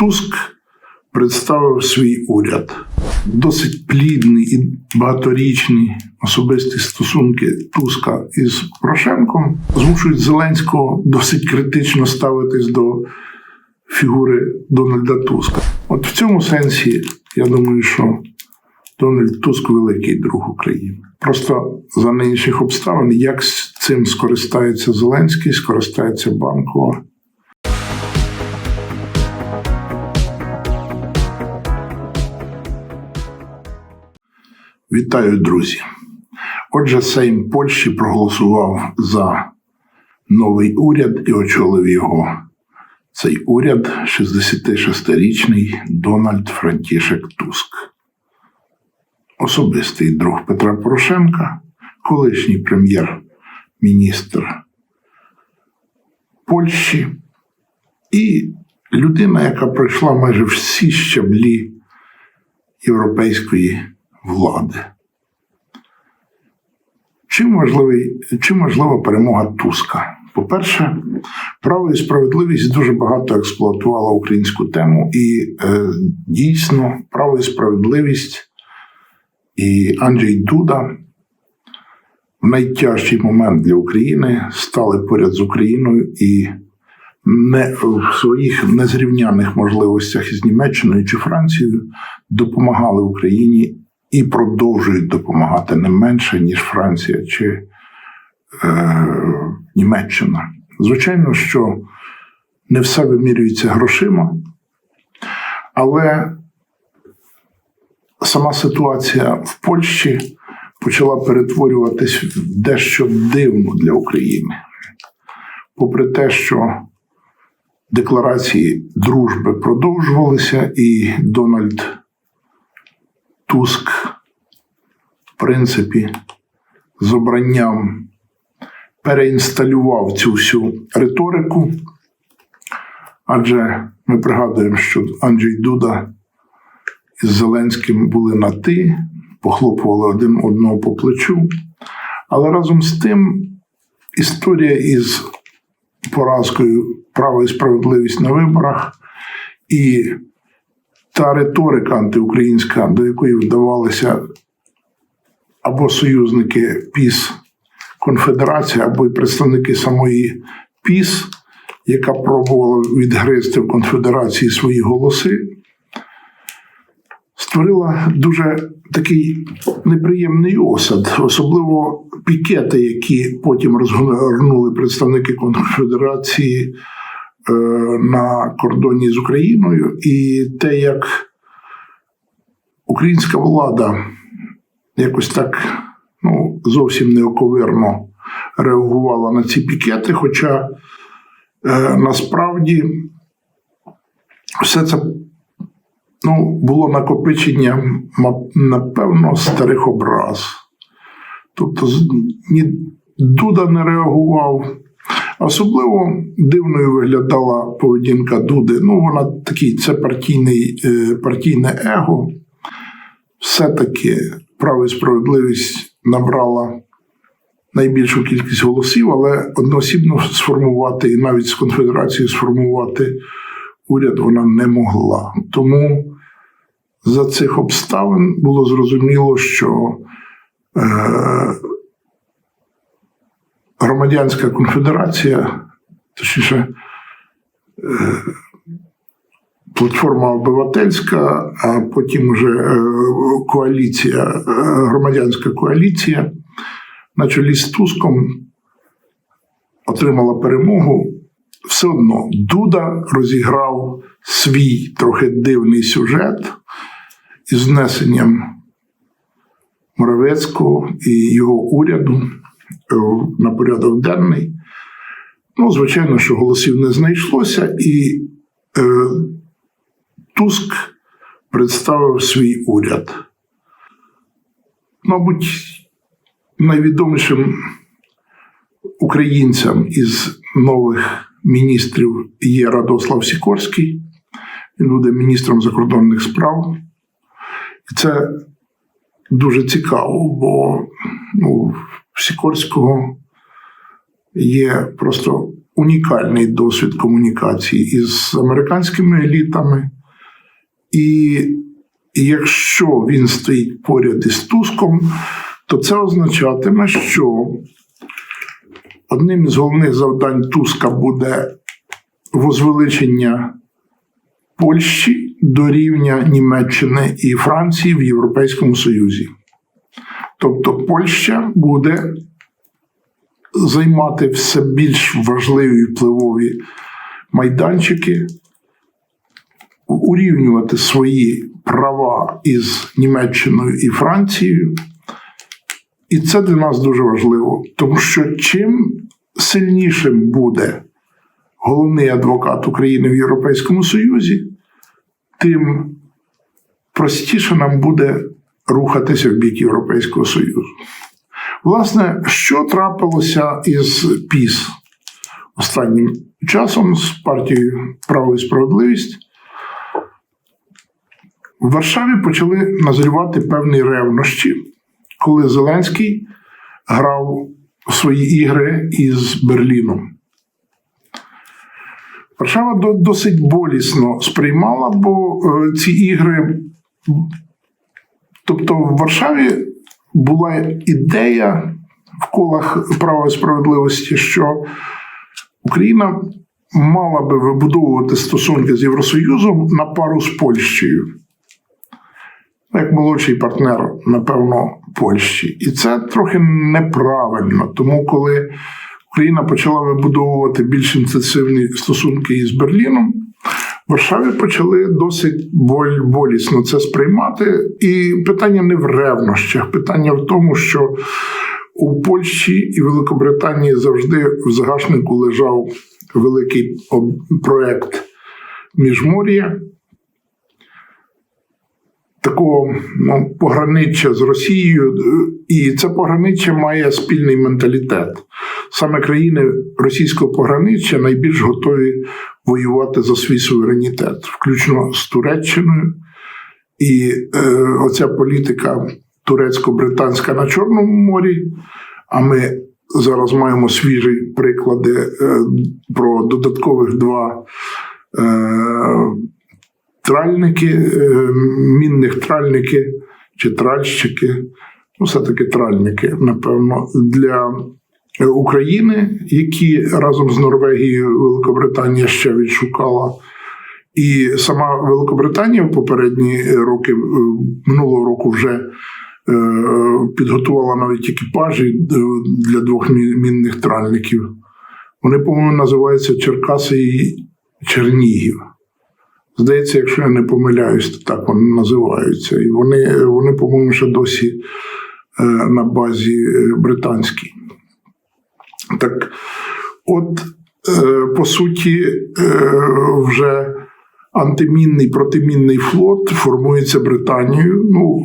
Туск представив свій уряд. Досить плідні і багаторічні особисті стосунки Туска із Порошенком змушують Зеленського досить критично ставитись до фігури Дональда Туска. От в цьому сенсі я думаю, що Дональд Туск великий друг України. Просто за нинішніх обставин, як з цим скористається Зеленський, скористається Банкова. Вітаю, друзі. Отже, Сейм Польщі проголосував за новий уряд і очолив його. Цей уряд 66-річний Дональд Франтішек Туск. Особистий друг Петра Порошенка, колишній прем'єр-міністр Польщі і людина, яка пройшла майже всі щаблі європейської влади. Чим, важливий, чим важлива перемога Туска? По-перше, право і справедливість дуже багато експлуатувала українську тему, і е, дійсно право і справедливість і Анджей Дуда в найтяжчий момент для України стали поряд з Україною і не в своїх незрівняних можливостях із Німеччиною чи Францією допомагали Україні і продовжують допомагати не менше, ніж Франція чи е, Німеччина. Звичайно, що не все вимірюється грошима, але сама ситуація в Польщі почала перетворюватись в дещо дивну для України. Попри те, що декларації дружби продовжувалися, і Дональд Туск, в принципі, з обранням переінсталював цю всю риторику. Адже ми пригадуємо, що Анджей Дуда із Зеленським були на ти, похлопували один одного по плечу. Але разом з тим історія із поразкою право і справедливість на виборах і та риторика антиукраїнська, до якої вдавалися або союзники ПІС Конфедерація, або й представники самої ПІС, яка пробувала відгризти в конфедерації свої голоси, створила дуже такий неприємний осад, особливо пікети, які потім розгорнули представники конфедерації на кордоні з Україною, і те, як українська влада якось так ну, зовсім неоковирно реагувала на ці пікети. Хоча е, насправді все це ну, було накопичення, напевно, старих образ. Тобто ні Дуда не реагував. Особливо дивною виглядала поведінка Дуди. Ну, вона такий, це партійний, е, партійне его. Все-таки право і справедливість набрала найбільшу кількість голосів, але одноосібно сформувати і навіть з конфедерацією сформувати уряд вона не могла. Тому за цих обставин було зрозуміло, що е, громадянська конфедерація, точніше, е, платформа обивательська, а потім вже е, коаліція, е, громадянська коаліція на чолі з Туском отримала перемогу. Все одно Дуда розіграв свій трохи дивний сюжет із внесенням Моровецького і його уряду на порядок денний. Ну, звичайно, що голосів не знайшлося, і е, Туск представив свій уряд. Мабуть, найвідомішим українцям із нових міністрів є Радослав Сікорський. Він буде міністром закордонних справ. І це дуже цікаво, бо ну, Сікорського є просто унікальний досвід комунікації із американськими елітами, і якщо він стоїть поряд із Туском, то це означатиме, що одним із головних завдань Туска буде возвеличення Польщі до рівня Німеччини і Франції в Європейському Союзі. Тобто Польща буде займати все більш важливі впливові майданчики, урівнювати свої права із Німеччиною і Францією. І це для нас дуже важливо, тому що чим сильнішим буде головний адвокат України в Європейському Союзі, тим простіше нам буде рухатися в бік Європейського Союзу. Власне, що трапилося із ПІС останнім часом з партією Право і справедливість? В Варшаві почали назрівати певні ревнощі, коли Зеленський грав свої ігри із Берліном. Варшава досить болісно сприймала, бо е, ці ігри. Тобто в Варшаві була ідея в колах права і справедливості, що Україна мала би вибудовувати стосунки з Євросоюзом на пару з Польщею. Як молодший партнер, напевно, Польщі. І це трохи неправильно. Тому, коли Україна почала вибудовувати більш інтенсивні стосунки із Берліном, Варшаві почали досить боль, болісно це сприймати. І питання не в ревнощах, питання в тому, що у Польщі і Великобританії завжди в загашнику лежав великий проект Міжмор'я. Такого ну, пограниччя з Росією, е, і це пограниччя має спільний менталітет. Саме країни російського пограниччя найбільш готові воювати за свій суверенітет, включно з Туреччиною. І е, оця політика турецько-британська на Чорному морі. А ми зараз маємо свіжі приклади е, про додаткових два е, тральники, е, мінних тральники чи тральщики. Ну, все-таки тральники, напевно, для України, які разом з Норвегією Великобританія ще відшукала. І сама Великобританія в попередні роки е, минулого року вже е, підготувала навіть екіпажі е, для двох мінних тральників. Вони, по-моєму, називаються Черкаси і Чернігів. Здається, якщо я не помиляюсь, то так вони називаються. І вони, вони по-моєму, ще досі на базі е, британській. Так, от, е, по суті, е, вже антимінний протимінний флот формується Британією. Ну,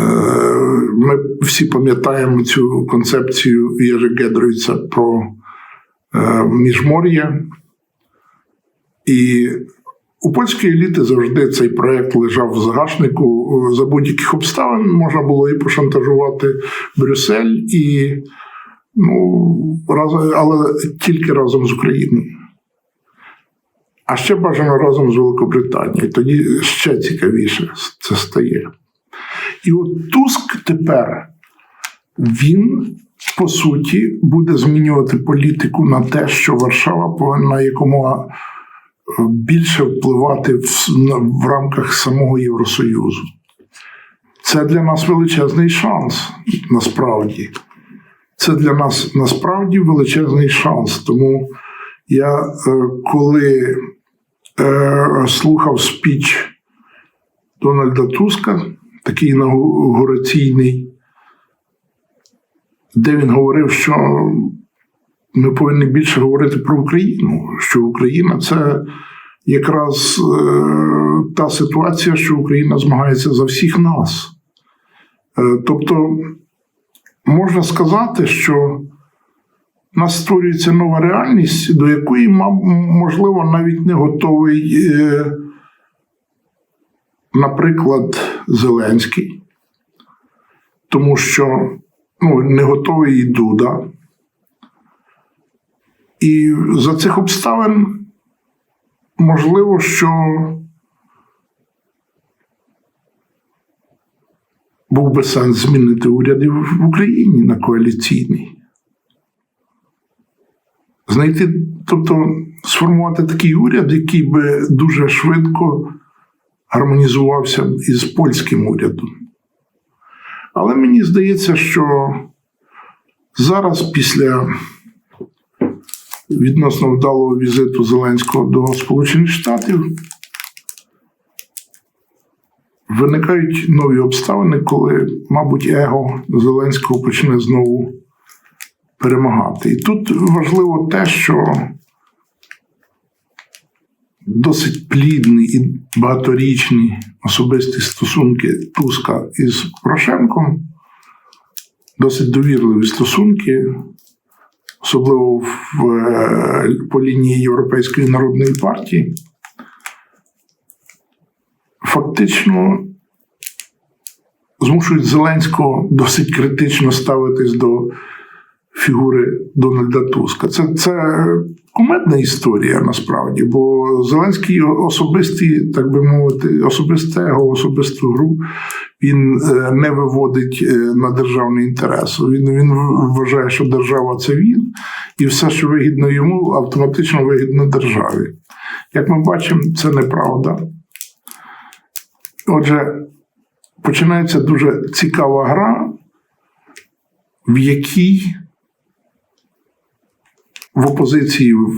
е, ми всі пам'ятаємо цю концепцію Єжи Гедровіца про е, міжмор'я. І у польської еліти завжди цей проект лежав в загашнику. За будь-яких обставин можна було і пошантажувати Брюссель, і ну, раз, але тільки разом з Україною. А ще бажано разом з Великобританією. Тоді ще цікавіше це стає. І от Туск тепер він по суті буде змінювати політику на те, що Варшава повинна якомога більше впливати в, в рамках самого Євросоюзу. Це для нас величезний шанс, насправді. Це для нас насправді величезний шанс. Тому я е, коли е, слухав спіч Дональда Туска, такий інаугураційний, де він говорив, що ми повинні більше говорити про Україну, що Україна це якраз е, та ситуація, що Україна змагається за всіх нас. Е, тобто, можна сказати, що в нас створюється нова реальність, до якої, можливо, навіть не готовий, е, наприклад, Зеленський, тому що ну, не готовий і Дуда. І за цих обставин можливо, що був би сенс змінити уряди в Україні на коаліційний. Знайти, тобто сформувати такий уряд, який би дуже швидко гармонізувався із польським урядом. Але мені здається, що зараз, після відносно вдалого візиту Зеленського до Сполучених Штатів, виникають нові обставини, коли, мабуть, его Зеленського почне знову перемагати. І тут важливо те, що досить плідні і багаторічні особисті стосунки Туска із Порошенком, досить довірливі стосунки, особливо в, е, по лінії Європейської народної партії, фактично змушують Зеленського досить критично ставитись до фігури Дональда Туска. Це, це кумедна історія насправді, бо Зеленський особисті, так би мовити, особисте його особисту гру він е, не виводить е, на державний інтерес. Він, він вважає, що держава це він, і все, що вигідно йому, автоматично вигідно державі. Як ми бачимо, це неправда. Отже, починається дуже цікава гра, в якій в опозиції в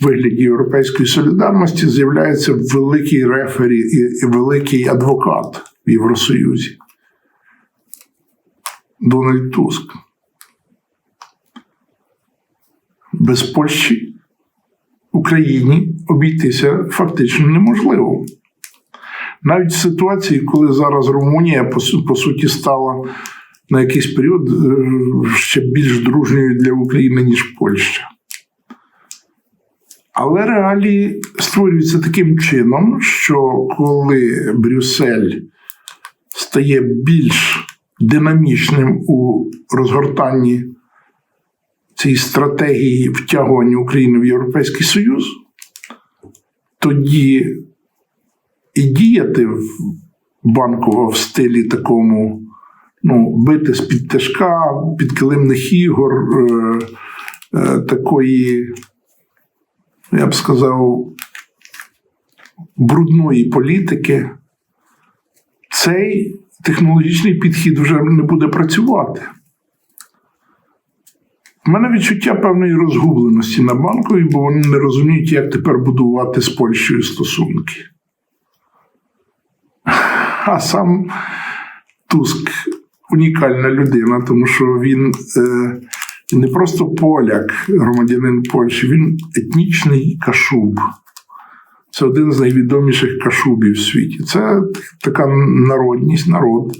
вигляді Європейської солідарності з'являється великий рефері і великий адвокат в Євросоюзі Дональд Туск. Без Польщі Україні обійтися фактично неможливо. Навіть в ситуації, коли зараз Румунія по, суті стала на якийсь період е, ще більш дружньою для України, ніж Польща. Але реалії створюються таким чином, що коли Брюссель стає більш динамічним у розгортанні цієї стратегії втягування України в Європейський Союз, тоді і діяти в банково в стилі такому, ну, бити з-під тяжка, підкилимних ігор, е, е, такої я б сказав, брудної політики, цей технологічний підхід вже не буде працювати. У мене відчуття певної розгубленості на банкові, бо вони не розуміють, як тепер будувати з Польщею стосунки. А сам Туск унікальна людина, тому що він. Е, не просто поляк, громадянин Польщі, він етнічний кашуб. Це один з найвідоміших кашубів в світі. Це така народність, народ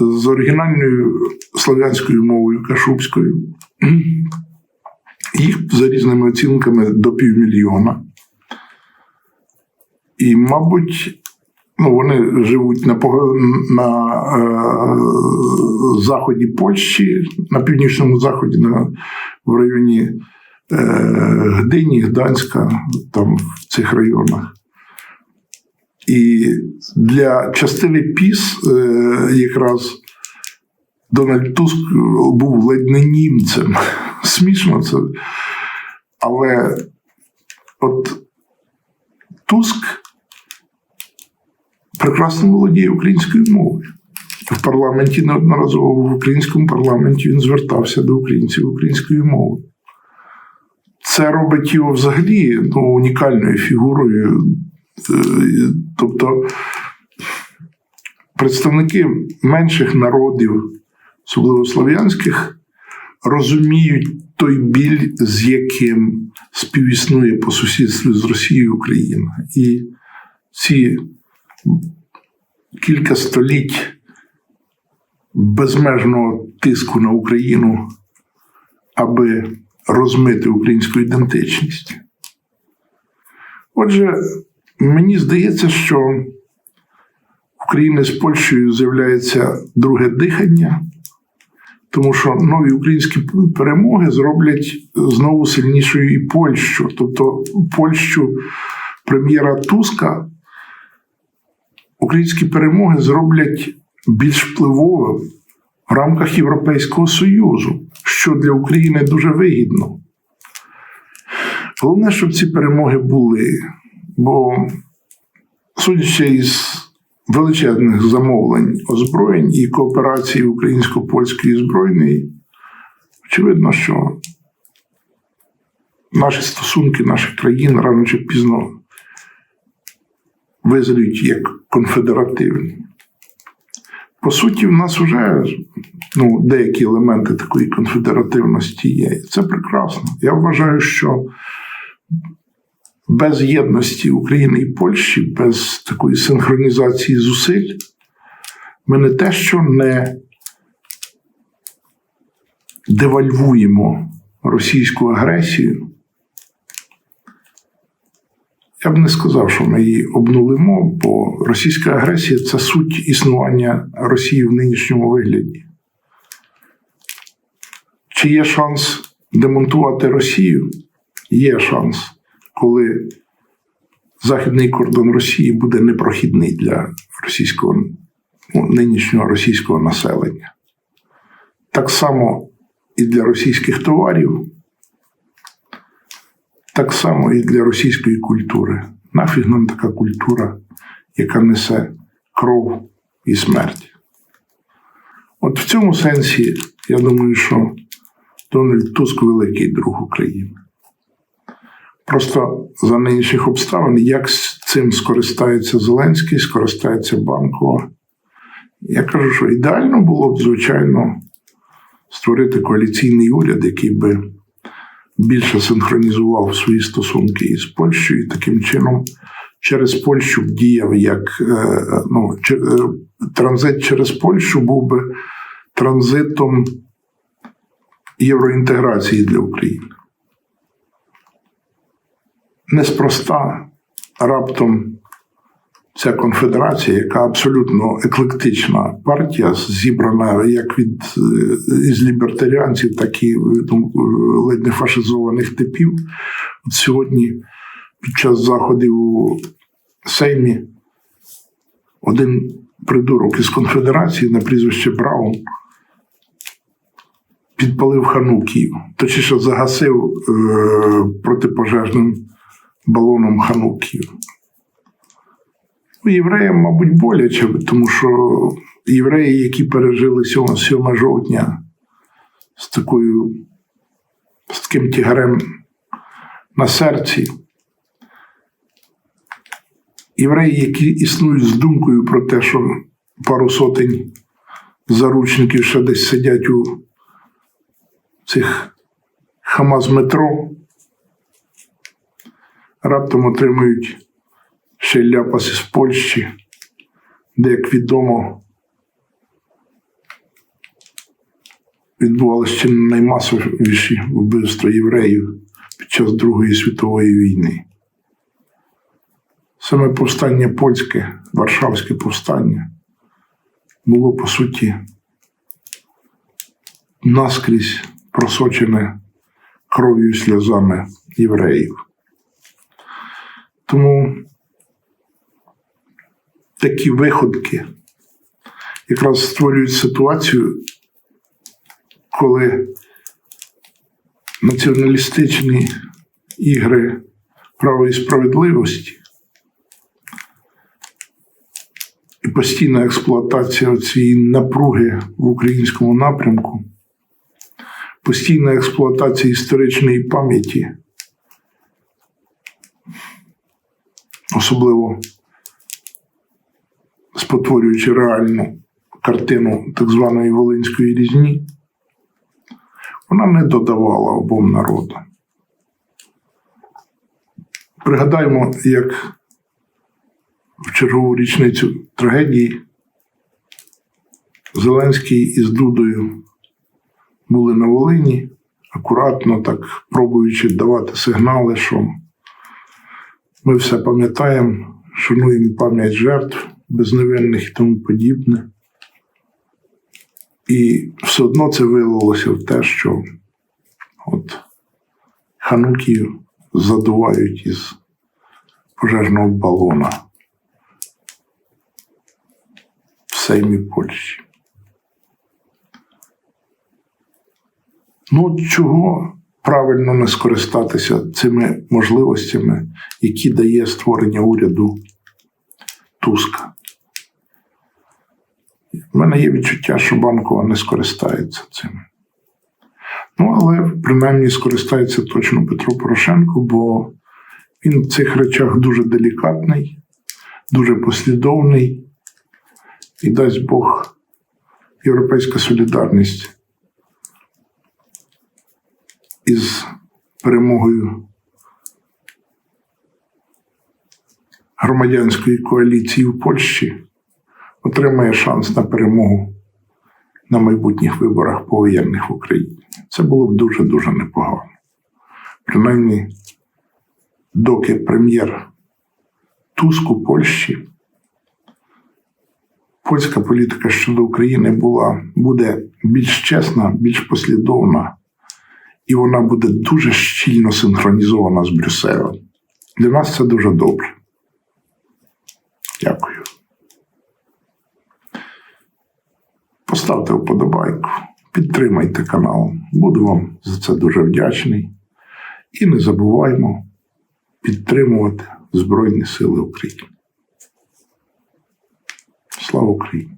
з оригінальною слов'янською мовою кашубською. Їх за різними оцінками до півмільйона. І, мабуть, Ну, вони живуть на на е, заході Польщі, на північному заході, на, в районі е, Гдині, Гданська, там в цих районах. І для частини Піс е, якраз Дональд Туск був ледь не німцем. Смішно це. Але от Туск прекрасно володіє українською мовою. В парламенті неодноразово в українському парламенті він звертався до українців українською мовою. Це робить його взагалі ну, унікальною фігурою. Е, тобто представники менших народів, особливо слов'янських, розуміють той біль, з яким співіснує по сусідству з Росією Україна. І ці кілька століть безмежного тиску на Україну, аби розмити українську ідентичність. Отже, мені здається, що України з Польщею з'являється друге дихання, Тому що нові українські перемоги зроблять знову сильнішою і Польщу. Тобто Польщу прем'єра Туска українські перемоги зроблять більш впливовим в рамках Європейського Союзу, що для України дуже вигідно. Головне, щоб ці перемоги були, бо, судячи із величезних замовлень озброєнь і кооперації українсько-польської збройної, очевидно, що наші стосунки наших країн рано чи пізно визріють як конфедеративні. По суті, в нас вже ну, деякі елементи такої конфедеративності є. Це прекрасно. Я вважаю, що без єдності України і Польщі, без такої синхронізації зусиль, ми не те, що не девальвуємо російську агресію. Я б не сказав, що ми її обнулимо, бо російська агресія це суть існування Росії в нинішньому вигляді. Чи є шанс демонтувати Росію? Є шанс, коли західний кордон Росії буде непрохідний для російського ну, нинішнього російського населення. Так само і для російських товарів, так само і для російської культури. Нафіг нам така культура, яка несе кров і смерть. От в цьому сенсі, я думаю, що Дональд Туск великий друг України. Просто за нинішніх обставин, як цим скористається Зеленський, скористається Банкова. Я кажу, що ідеально було б, звичайно, створити коаліційний уряд, який би більше синхронізував свої стосунки із Польщею, і таким чином через Польщу діяв як е, ну, е, транзит через Польщу був би транзитом євроінтеграції для України. Неспроста раптом ця конфедерація, яка абсолютно еклектична партія, зібрана як від е, із лібертаріанців, так і ну, ледь не фашизованих типів. От сьогодні, під час заходів у Сеймі, один придурок із конфедерації на прізвище Браун підпалив хануків, точніше загасив е, протипожежним балоном хануків. Ну, Євреям, мабуть, боляче, тому що євреї, які пережили 7, 7 жовтня з такою з таким тягарем на серці, євреї, які існують з думкою про те, що пару сотень заручників ще десь сидять у цих Хамаз метро, раптом отримують ще й ляпас із Польщі, де, як відомо, відбувалися наймасовіші вбивства євреїв під час Другої світової війни. Саме повстання польське, Варшавське повстання було по суті наскрізь просочене кров'ю і сльозами євреїв. Тому такі виходки якраз створюють ситуацію, коли націоналістичні ігри права і справедливості і постійна експлуатація цієї напруги в українському напрямку, постійна експлуатація історичної пам'яті, особливо спотворюючи реальну картину так званої Волинської різні, вона не додавала обом народам. Пригадаємо, як в чергову річницю трагедії Зеленський із Дудою були на Волині, акуратно так пробуючи давати сигнали, що ми все пам'ятаємо, шануємо пам'ять жертв безневинних і тому подібне. І все одно це вилилося в те, що от ханукію задувають із пожежного балона в Сеймі Польщі. Ну, чого правильно не скористатися цими можливостями, які дає створення уряду Туска? У мене є відчуття, що банкова не скористається цим. Ну, але принаймні скористається точно Петро Порошенко, бо він в цих речах дуже делікатний, дуже послідовний, і дасть Бог європейська солідарність із перемогою громадянської коаліції в Польщі отримає шанс на перемогу на майбутніх виборах повоєнних в Україні. Це було б дуже-дуже непогано. Принаймні, доки прем'єр Туск у Польщі, польська політика щодо України була, буде більш чесна, більш послідовна, і вона буде дуже щільно синхронізована з Брюсселем. Для нас це дуже добре. Дякую. Поставте вподобайку, підтримайте канал. Буду вам за це дуже вдячний. І не забуваймо підтримувати Збройні Сили України. Слава Україні!